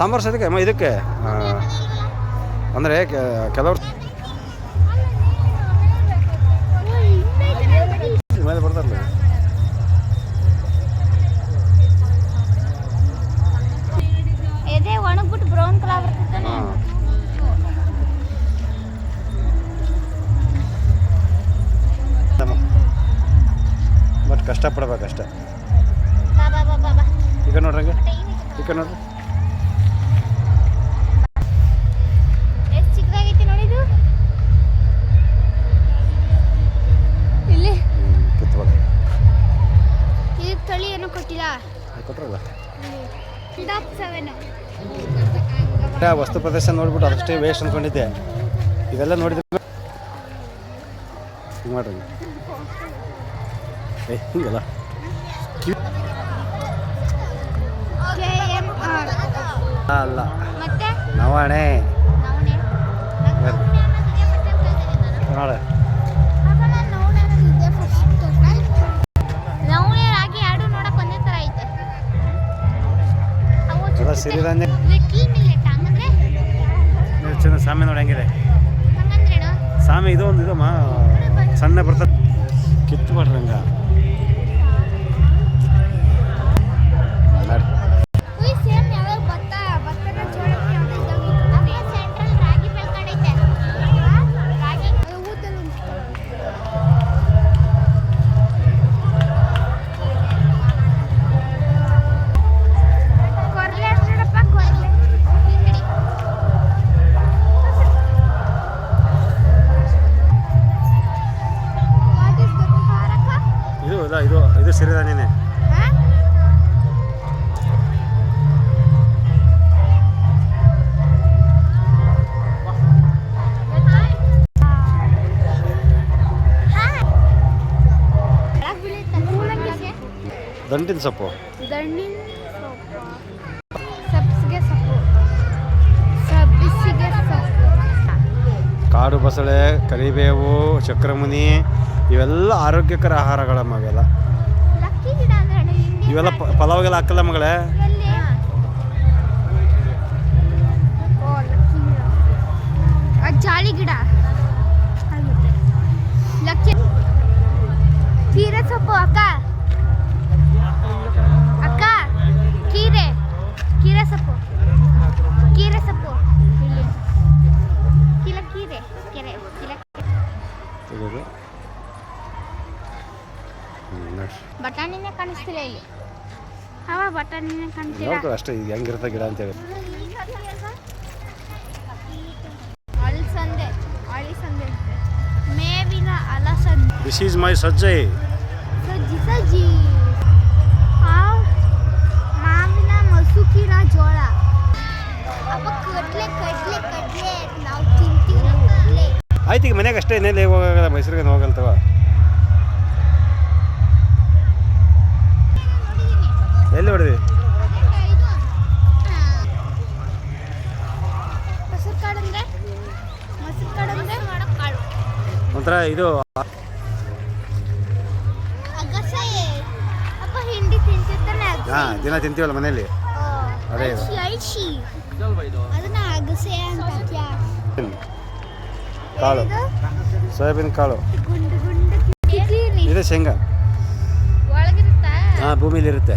ಸಾಂಬಾರು ಸದ್ಯಕ್ಕೆ ಅಮ್ಮ ಇದಕ್ಕೆ? ಅಂದರೆ ಕೆಲವರು ಮೇಲೆ ಬರ್ತಾರಲ್ಲ? ಎದೆ ಒಣಗ್ಬಿಟ್ಟು ಬ್ರೌನ್ ಕಲರ್ ಬರ್ತೈತೆ ಬಟ್ ಕಷ್ಟಪಡ್ಬೇಕಷ್ಟೇ. ಬಾ ಬಾ ಬಾ ಬಾ ಬಾ. ಈಗ ನೋಡ್ರಂಗೆ ಈಗ ನೋಡ್ರಿ. ವಸ್ತು ಪ್ರದರ್ಶನ ನೋಡ್ಬಿಟ್ಟು ಅದಷ್ಟೇ ವೇಸ್ಟ್ ಅಂದ್ಕೊಂಡಿದ್ದೆ ಇದೆಲ್ಲ ನೋಡಿದ್ರೆ ಹಿಂಗೆ ಮಾಡ್ರಿ. ಏ ಹಿಂಗಲ್ಲ. ಅಲ್ಲ. ನವಾಣೆ. ನವಣೆ. ಸಿರಿಧಾನ್ಯ ಚೆನ್ನ ಸಾಮೆ ನೋಡಿ ಹೆಂಗಿದೆ. ಸಾಮೆ ಇದು ಒಂದು ಇದಮ್ಮ ಸಣ್ಣ ಬರ್ತದೆ. ಕಿತ್ತು ಮಾಡ್ರಿ ಇದು ಇದು ಸಿರಿಧಾನ್ಯನೇ ಹಾ ದಂಟಿನ ಸೊಪ್ಪು. ದಂಡಿನ ಸೊಪ್ಪು. ಸಬ್ಸಿಗೆ ಸೊಪ್ಪು. ಸಬ್ಸಿಗೆ ಸೊಪ್ಪು. ಕಾಡು ಬಸಳೆ ಕರಿಬೇವು ಚಕ್ರಮುನಿ ಇವೆಲ್ಲ ಆರೋಗ್ಯಕರ ಆಹಾರಗಳಮ್ಮ ಇವೆಲ್ಲ ಲಕ್ಕಿ ಗಿಡ ಅಂದ್ರೆ ಅಣ್ಣ, ಇಂಡಿಯನ್ ಇವೆಲ್ಲ ಪಲಾವ್ಗೆಲ್ಲ ಹಾಕಲ್ಲ ಮಗಳೇ? ಲಕ್ಕಿ ಗಿಡ. ಕೀರೆ ಸೊಪ್ಪು ಅಕ್ಕ. ಅಕ್ಕ ಕೀರೆ. ಕೀರೆ ಸೊಪ್ಪು. ಕೀರೆ ಸೊಪ್ಪು. ಕಿಲ ಕೀರೆ. ಕೆರೆ ಕಿಲ ನೋಡ್ರಿ ಬಟಾಣಿನೇ ಕಾಣಿಸ್ತಿಲ್ಲ ಇಲ್ಲಿ. ಅವ ಬಟಾಣಿನೇ ಕಾಣಿಸ್ತಿಲ್ಲ ಅಷ್ಟೇ ಈಗ ಹೆಂಗಿರುತ್ತೆ ಗಿಡ ಅಂತೇಳಿ. ಅಳಸಂದೆ ಅಳಿಸಂದೆ ಮೇವಿನ ಅಲಸಂದೆ. ದಿಸ್ ಈಸ್ ಮೈ ಸಜ್ಜೈ. ಸಜ್ಜಿ ಸಜ್ಜಿ. ಆ ಮಾವಿನ ಮಸುಕಿನ ಜೋಳ. ಅಪ್ಪ ಕಡ್ಲೆ ಕಡ್ಲೆ ಕಡ್ಲೆ. ನಾವು ತಿಂತೀವಿ ಆಯ್ತು ಈಗ ಮನೆಗೆ ಅಷ್ಟೇ ಇನ್ನೇನು ಹೋಗಲ್ಲ ಮೈಸೂರಿಗೆ ಹೋಗಲ್ತವ ಎಲ್ಲಿ ಹೊಡೆದಿ ಇದು ಮೊಸರು ಕಾಳು ಅಂದ್ರೆ ಮೊಸರು ಕಾಳು ಅಂದ್ರೆ ಕಾಳು ಒಂಥರ ಇದು ಹಾ ದಿನ ತಿಂತೀವಲ್ಲ ಮನೆಯಲ್ಲಿ? ಅದೇ? ಕಾಳು. ಸೋಯಾಬೀನ್ ಕಾಳು. ಗುಂಡು ಗುಂಡು. ಕಿತ್ತೀನಿ. ಇದೆ ಶೇಂಗಾ. ಹಾ ಭೂಮಿಲಿ ಇರುತ್ತೆ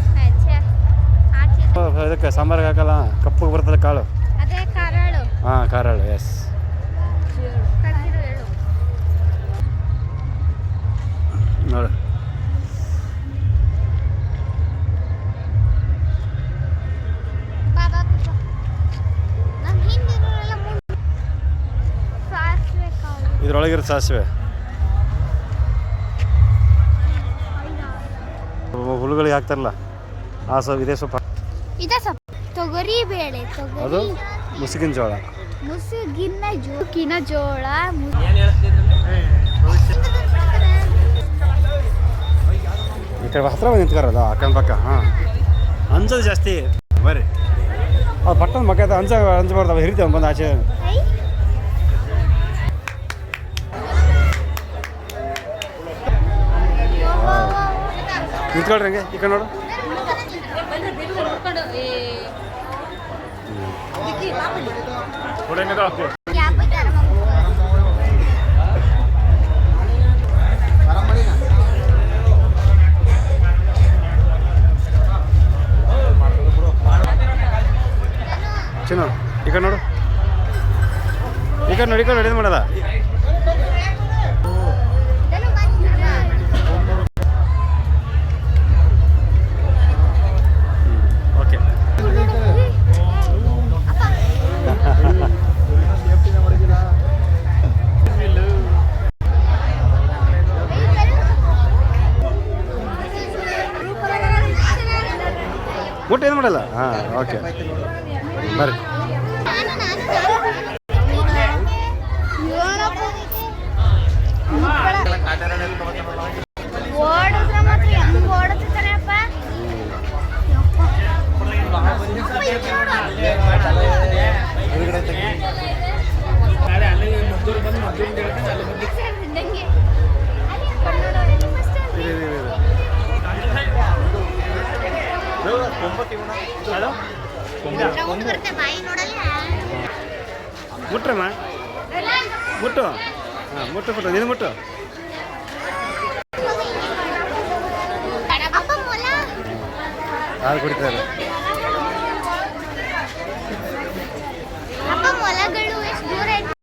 ಇದಕ್ಕೆ ಸಾಂಬಾರ್ಗೆ ಹಾಕಲ್ಲ. ಕಪ್ಪಗೆ ಬರ್ತದೆ ಕಾಳು. ಅದೇ ಕಾರಾಳು. ಹಾಂ ಕಾರಾಳು ಎಸ್ ಇದ್ರೊಳಗಿರೋ ಸಾಸಿವೆ. ಹುಳುಗಳಿಗೆ ಹಾಕ್ತಾರಲ್ಲ ಆ ಸೊಪ್ಪು ಇದೇ ಸೊಪ್ಪು ಇದೆ ಸ್ವಲ್ಪ ತೊಗರಿ ಬೇಳೆ ಅದು ಮುಸುಕಿನ ಜೋಳ. ಮುಸುಗಿನ ಜೋಕಿನ ಜೋಳ ಈ ಕಡೆ ಹತ್ರ ಬಂದು ನಿಂತ್ಕಾರಲ್ಲ ಅಕ್ಕನ ಪಕ್ಕ ಹಾಂ. ಅಂಜೋದು ಜಾಸ್ತಿ. ಬರ್ರಿ. ಅದು ಪಟ್ಟದ ಮಕ್ಕ ಅಂಜ ಅಂಜಬಾರ್ದು ಅವು ಹಿರಿತೇವೆ ಬಂದು ಆಚೆ ನಿಂತ್ಕೊಳ್ರಿ ಹಂಗೆ ಈ ಕಡೆ ನೋಡು. ಈಗ? ಚಿನ್ನು ಈ ಕಡೆ ನೋಡು. ಈ ಕಡೆ ನೋಡಿ ಈ ಕಡೆ ಮಾಡಲ್ಲ. ಊಟ ಏನು ಮಾಡಲ್ಲ? ಹಾಂ ಓಕೆ ಬರ್ರಿ. ಓಡಿದ್ರೆ ಮುಟ್ರಮ್ಮ ಮುಟ್ಟು ಹಾಂ ಮುಟ್ಟು ಮುಟ್ಟು ನೀನು ಮುಟ್ಟು ಅಪ್ಪ ಮೊಲ ಹಾಲು ಕುಡಿತಾರೆ